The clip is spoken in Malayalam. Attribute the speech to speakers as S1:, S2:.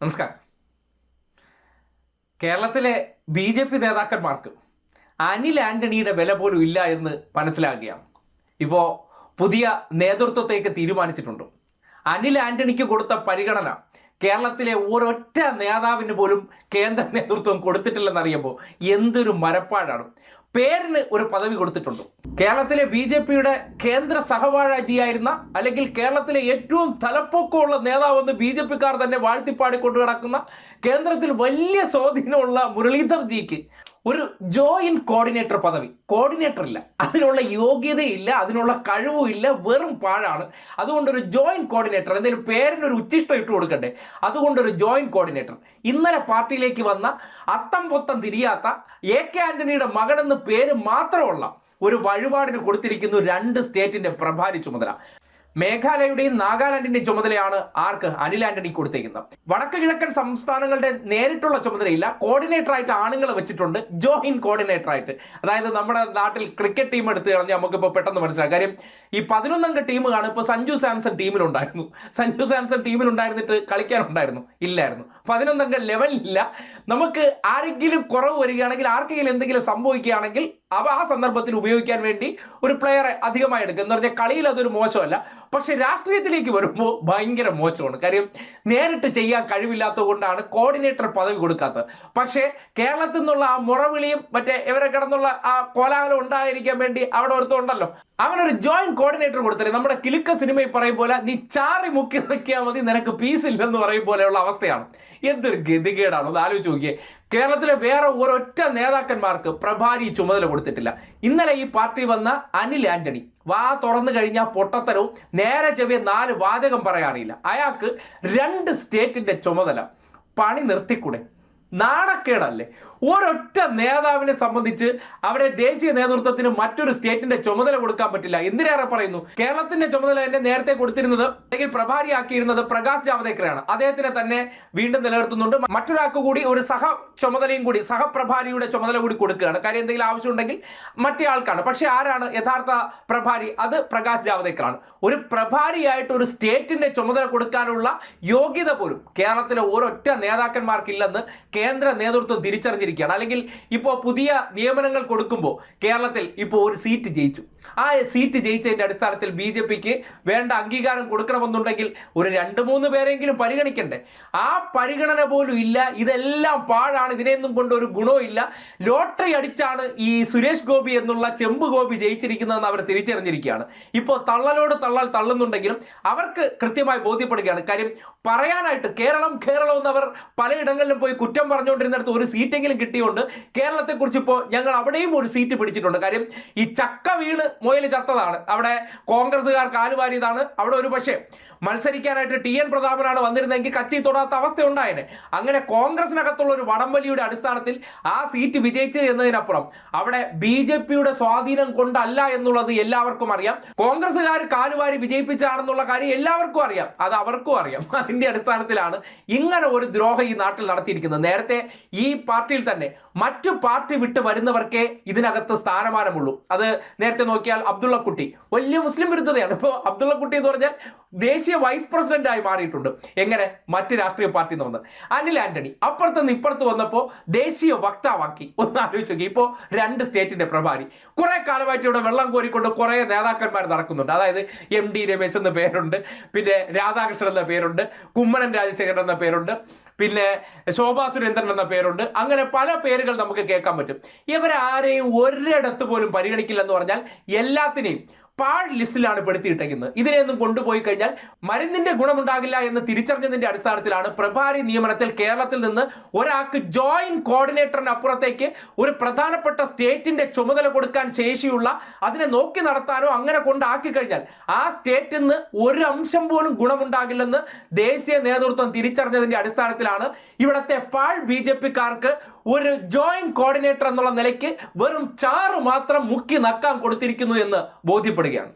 S1: നമസ്കാരം. കേരളത്തിലെ ബി ജെ പി നേതാക്കന്മാർക്ക് അനിൽ ആന്റണിയുടെ വില പോലും ഇല്ല എന്ന് മനസ്സിലാക്കുകയാണ് ഇപ്പോൾ പുതിയ നേതൃത്വത്തേക്ക് തീരുമാനിച്ചിട്ടുണ്ട്. അനിൽ ആന്റണിക്ക് കൊടുത്ത പരിഗണന കേരളത്തിലെ ഒരൊറ്റ നേതാവിന് പോലും കേന്ദ്ര നേതൃത്വം കൊടുത്തിട്ടില്ലെന്നറിയുമ്പോൾ എന്തൊരു മരപ്പാടാണ്. പേരിന് ഒരു പദവി കൊടുത്തിട്ടുണ്ട്. കേരളത്തിലെ ബി ജെ പിയുടെ കേന്ദ്ര സഹവാഴാജിയായിരുന്ന അല്ലെങ്കിൽ കേരളത്തിലെ ഏറ്റവും തലപ്പൊക്കമുള്ള നേതാവെന്ന് ബി ജെ പിക്കാർ തന്നെ വാഴ്ത്തിപ്പാടിക്കൊണ്ട് കിടക്കുന്ന കേന്ദ്രത്തിൽ വലിയ സ്വാധീനമുള്ള മുരളീധർ ജിക്ക് ഒരു ജോയിന്റ് കോർഡിനേറ്റർ പദവി. കോർഡിനേറ്റർ ഇല്ല. അതിനുള്ള യോഗ്യതയില്ല അതിനുള്ള കഴിവും ഇല്ല വെറും പാഴാണ്. അതുകൊണ്ട് ഒരു ജോയിന്റ് കോർഡിനേറ്റർ എന്തെങ്കിലും ഒരു ഉച്ചിഷ്ടം ഇട്ട് കൊടുക്കണ്ടേ? അതുകൊണ്ട് ഒരു ജോയിന്റ് കോർഡിനേറ്റർ. ഇന്നലെ പാർട്ടിയിലേക്ക് വന്ന അത്തം പൊത്തം തിരിയാത്ത എ കെ ആന്റണിയുടെ മകനെന്ന് പേര് മാത്രമുള്ള ഒരു വഴിപാടിന് കൊടുത്തിരിക്കുന്നു രണ്ട് സ്റ്റേറ്റിന്റെ പ്രഭാരി ചുമതല. മേഘാലയയുടെയും നാഗാലാൻഡിന്റെയും ചുമതലയാണ് ആർക്ക് അനിൽ ആന്റണി കൊടുത്തേക്കുന്നത്. വടക്ക് കിഴക്കൻ സംസ്ഥാനങ്ങളുടെ നേരിട്ടുള്ള ചുമതലയില്ല. കോർഡിനേറ്റർ ആയിട്ട് ആണുങ്ങൾ വെച്ചിട്ടുണ്ട്. ജോയിൻ കോർഡിനേറ്റർ ആയിട്ട്. അതായത് നമ്മുടെ നാട്ടിൽ ക്രിക്കറ്റ് ടീം എടുത്തു കഴിഞ്ഞാൽ നമുക്കിപ്പോൾ പെട്ടെന്ന് മനസ്സിലാക്കാം കാര്യം ഈ പതിനൊന്നംഗ ടീം കാണും. ഇപ്പോൾ സഞ്ജു സാംസൺ ടീമിലുണ്ടായിരുന്നു സഞ്ജു സാംസൺ ടീമിലുണ്ടായിരുന്നിട്ട് കളിക്കാനുണ്ടായിരുന്നു. ഇല്ലായിരുന്നു. പതിനൊന്നംഗ ലെവലില്ല നമുക്ക് ആരെങ്കിലും കുറവ് വരികയാണെങ്കിൽ ആർക്കെങ്കിലും എന്തെങ്കിലും സംഭവിക്കുകയാണെങ്കിൽ അവ ആ സന്ദർഭത്തിൽ ഉപയോഗിക്കാൻ വേണ്ടി ഒരു പ്ലെയറെ അധികമായി എടുക്കുക എന്ന് പറഞ്ഞാൽ കളിയിൽ അതൊരു മോശമല്ല. പക്ഷെ രാഷ്ട്രീയത്തിലേക്ക് വരുമ്പോൾ ഭയങ്കര മോശമാണ്. കാര്യം നേരിട്ട് ചെയ്യാൻ കഴിവില്ലാത്തത് കൊണ്ടാണ് കോർഡിനേറ്റർ പദവി കൊടുക്കാത്തത്. പക്ഷേ കേരളത്തിൽ നിന്നുള്ള ആ മുറവിളിയും മറ്റേ ഇവരെ കിടന്നുള്ള ആ കോലാഹലം ഉണ്ടായിരിക്കാൻ വേണ്ടി അവിടെ ഒരുത്തുണ്ടല്ലോ അവനൊരു ജോയിന്റ് കോർഡിനേറ്റർ കൊടുത്തത് നമ്മുടെ കിലുക്ക സിനിമയിൽ പറയും പോലെ നീ ചാറി മുക്കി നിൽക്കിയാൽ മതി നിനക്ക് പീസ് ഇല്ലെന്ന് പറയും പോലെയുള്ള അവസ്ഥയാണ്. എന്തൊരു ഗതികേടാണ്? ഒന്ന് ആലോചിച്ച് നോക്കിയേ. കേരളത്തിലെ വേറെ ഒരൊറ്റ നേതാക്കന്മാർക്ക് പ്രഭാരി ചുമതല കൊടുത്തിട്ടില്ല. ഇന്നലെ ഈ പാർട്ടി വന്ന അനിൽ ആന്റണി. വാ തുറന്നു കഴിഞ്ഞാൽ പൊട്ടത്തരവും നേരെ ചെവിയ നാല് വാചകം പറയാറിയില്ല. അയാൾക്ക് രണ്ട് സ്റ്റേറ്റിന്റെ ചുമതല. പണി നിർത്തിക്കൂടെ? നാണക്കേടല്ലേ? ഒരൊറ്റ നേതാവിനെ സംബന്ധിച്ച് അവരെ ദേശീയ നേതൃത്വത്തിന് മറ്റൊരു സ്റ്റേറ്റിന്റെ ചുമതല കൊടുക്കാൻ പറ്റില്ല. എന്തിനേറെ പറയുന്നു? കേരളത്തിന്റെ ചുമതല തന്നെ നേരത്തെ കൊടുത്തിരുന്നത് അല്ലെങ്കിൽ പ്രഭാരിയാക്കിയിരുന്നത് പ്രകാശ് ജാവദേക്കറാണ്. അദ്ദേഹത്തിനെ തന്നെ വീണ്ടും നിലനിർത്തുന്നുണ്ട്. മറ്റൊരാൾക്ക് കൂടി ഒരു സഹ ചുമതലയും കൂടി സഹപ്രഭാരിയുടെ ചുമതല കൂടി കൊടുക്കുകയാണ്. കാര്യം എന്തെങ്കിലും ആവശ്യമുണ്ടെങ്കിൽ മറ്റേ ആൾക്കാണ്. പക്ഷെ ആരാണ് യഥാർത്ഥ പ്രഭാരി? അത് പ്രകാശ് ജാവദേക്കറാണ്. ഒരു പ്രഭാരിയായിട്ട് ഒരു സ്റ്റേറ്റിന്റെ ചുമതല കൊടുക്കാനുള്ള യോഗ്യത പോലും കേരളത്തിലെ ഒരൊറ്റ നേതാക്കന്മാർക്കില്ലെന്ന് കേന്ദ്ര നേതൃത്വം തിരിച്ചറിഞ്ഞിരിക്കുകയാണ് അല്ലെങ്കിൽ ഇപ്പോൾ പുതിയ നിയമനങ്ങൾ കൊടുക്കുമ്പോൾ കേരളത്തിൽ ഇപ്പോൾ ഒരു സീറ്റ് ജയിച്ചു. ആ സീറ്റ് ജയിച്ചതിന്റെ അടിസ്ഥാനത്തിൽ ബി ജെ പിക്ക് വേണ്ട അംഗീകാരം കൊടുക്കണമെന്നുണ്ടെങ്കിൽ ഒരു രണ്ട് മൂന്ന് പേരെങ്കിലും പരിഗണിക്കണ്ടേ. ആ പരിഗണന പോലും ഇല്ല. ഇതെല്ലാം പാഴാണ്. ഇതിനെയൊന്നും കൊണ്ട് ഒരു ഗുണവും ഇല്ല. ലോട്ടറി അടിച്ചാണ് ഈ സുരേഷ് ഗോപി എന്നുള്ള ചെമ്പ് ഗോപി ജയിച്ചിരിക്കുന്നതെന്ന് അവർ തിരിച്ചറിഞ്ഞിരിക്കുകയാണ്. ഇപ്പോൾ തള്ളലോട് തള്ളൽ തള്ളുന്നുണ്ടെങ്കിലും അവർക്ക് കൃത്യമായി ബോധ്യപ്പെടുകയാണ്. കാര്യം പറയാനായിട്ട് കേരളം കേരളം എന്നവർ പലയിടങ്ങളിലും പോയി കുറ്റം പറഞ്ഞുകൊണ്ടിരുന്നിടത്ത് ഒരു സീറ്റെങ്കിലും കിട്ടിയുകൊണ്ട് കേരളത്തെക്കുറിച്ച് ഇപ്പോൾ ഞങ്ങൾ അവിടെയും ഒരു സീറ്റ് പിടിച്ചിട്ടുണ്ട്. കാര്യം ഈ ചക്ക വീണ് മുയൽ ചത്തതാണ്. അവിടെ കോൺഗ്രസ്സുകാർ കാലുവാരിയതാണ് അവിടെ ഒരു പക്ഷേ മത്സരിക്കാനായിട്ട് ടി എൻ പ്രതാപനാണ് വന്നിരുന്നെങ്കിൽ കച്ചി തൊടാത്ത അവസ്ഥ ഉണ്ടായേനെ. അങ്ങനെ കോൺഗ്രസിനകത്തുള്ള ഒരു വടംവലിയുടെ അടിസ്ഥാനത്തിൽ ആ സീറ്റ് വിജയിച്ചു എന്നതിനപ്പുറം അവിടെ ബി ജെ പിയുടെ സ്വാധീനം കൊണ്ടല്ല എന്നുള്ളത് എല്ലാവർക്കും അറിയാം. കോൺഗ്രസ്സുകാർ കാലുവാരി വിജയിപ്പിച്ചാണെന്നുള്ള കാര്യം എല്ലാവർക്കും അറിയാം. അത് അവർക്കും അറിയാം. അതിന്റെ അടിസ്ഥാനത്തിലാണ് ഇങ്ങനെ ഒരു ദ്രോഹം ഈ നാട്ടിൽ നടത്തിയിരിക്കുന്നത്. നേരത്തെ ഈ പാർട്ടിയിൽ തന്നെ മറ്റു പാർട്ടി വിട്ട് വരുന്നവർക്കേ ഇതിനകത്ത് സ്ഥാനമാനമുള്ളൂ. അത് നേരത്തെ നോക്കിയാൽ അബ്ദുള്ള കുട്ടി വലിയ മുസ്ലിം വിരുദ്ധതയാണ്. ഇപ്പോൾ അബ്ദുള്ള കുട്ടി എന്ന് പറഞ്ഞാൽ ദേശീയ വൈസ് പ്രസിഡന്റായി മാറിയിട്ടുണ്ട്. എങ്ങനെ? മറ്റ് രാഷ്ട്രീയ പാർട്ടിയിൽ നിന്ന് വന്ന് അനിൽ ആന്റണി അപ്പുറത്ത് നിന്ന് ഇപ്പുറത്ത് വന്നപ്പോൾ ദേശീയ വക്താവാക്കി. ഒന്ന് ആലോചിച്ച് നോക്കി ഇപ്പോൾ രണ്ട് സ്റ്റേറ്റിന്റെ പ്രഭാരി. കുറെ കാലമായിട്ട് ഇവിടെ വെള്ളം കോരിക്കൊണ്ട് കുറെ നേതാക്കന്മാർ നടക്കുന്നുണ്ട്. അതായത് എം ഡി രമേശ് എന്ന പേരുണ്ട്. പിന്നെ രാധാകൃഷ്ണൻ എന്ന പേരുണ്ട്. കുമ്മനം രാജശേഖരൻ എന്ന പേരുണ്ട്. പിന്നെ ശോഭാ സുരേന്ദ്രൻ എന്ന പേരുണ്ട്. അങ്ങനെ പല പേരുകൾ നമുക്ക് കേൾക്കാൻ പറ്റും. ഇവരാരെയും ഒരിടത്ത് പോലും പരിഗണിക്കില്ലെന്ന് പറഞ്ഞാൽ എല്ലാത്തിനെയും പാഴ് ലിസ്റ്റിലാണ് പെടുത്തിയിട്ടേക്കുന്നത്. ഇതിനെയൊന്നും കൊണ്ടുപോയി കഴിഞ്ഞാൽ മരുന്നിന്റെ ഗുണമുണ്ടാകില്ല എന്ന് തിരിച്ചറിഞ്ഞതിന്റെ അടിസ്ഥാനത്തിലാണ് പ്രഭാരി നിയമനത്തിൽ കേരളത്തിൽ നിന്ന് ഒരാൾക്ക് ജോയിന്റ് കോർഡിനേറ്ററിന് അപ്പുറത്തേക്ക് ഒരു പ്രധാനപ്പെട്ട സ്റ്റേറ്റിന്റെ ചുമതല കൊടുക്കാൻ ശേഷിയുള്ള അതിനെ നോക്കി നടത്താനോ അങ്ങനെ കൊണ്ടാക്കി കഴിഞ്ഞാൽ ആ സ്റ്റേറ്റിൽ നിന്ന് ഒരു അംശം പോലും ഗുണമുണ്ടാകില്ലെന്ന് ദേശീയ നേതൃത്വം തിരിച്ചറിഞ്ഞതിന്റെ അടിസ്ഥാനത്തിലാണ് ഇവിടത്തെ പാഴ് ബി ജെ പിക്കാർക്ക് ഒരു ജോയിന്റ് കോർഡിനേറ്റർ എന്നുള്ള നിലയ്ക്ക് വെറും ചാറ് മാത്രം മുക്കി നക്കാൻ കൊടുത്തിരിക്കുന്നു എന്ന് ബോധ്യപ്പെടുകയാണ്.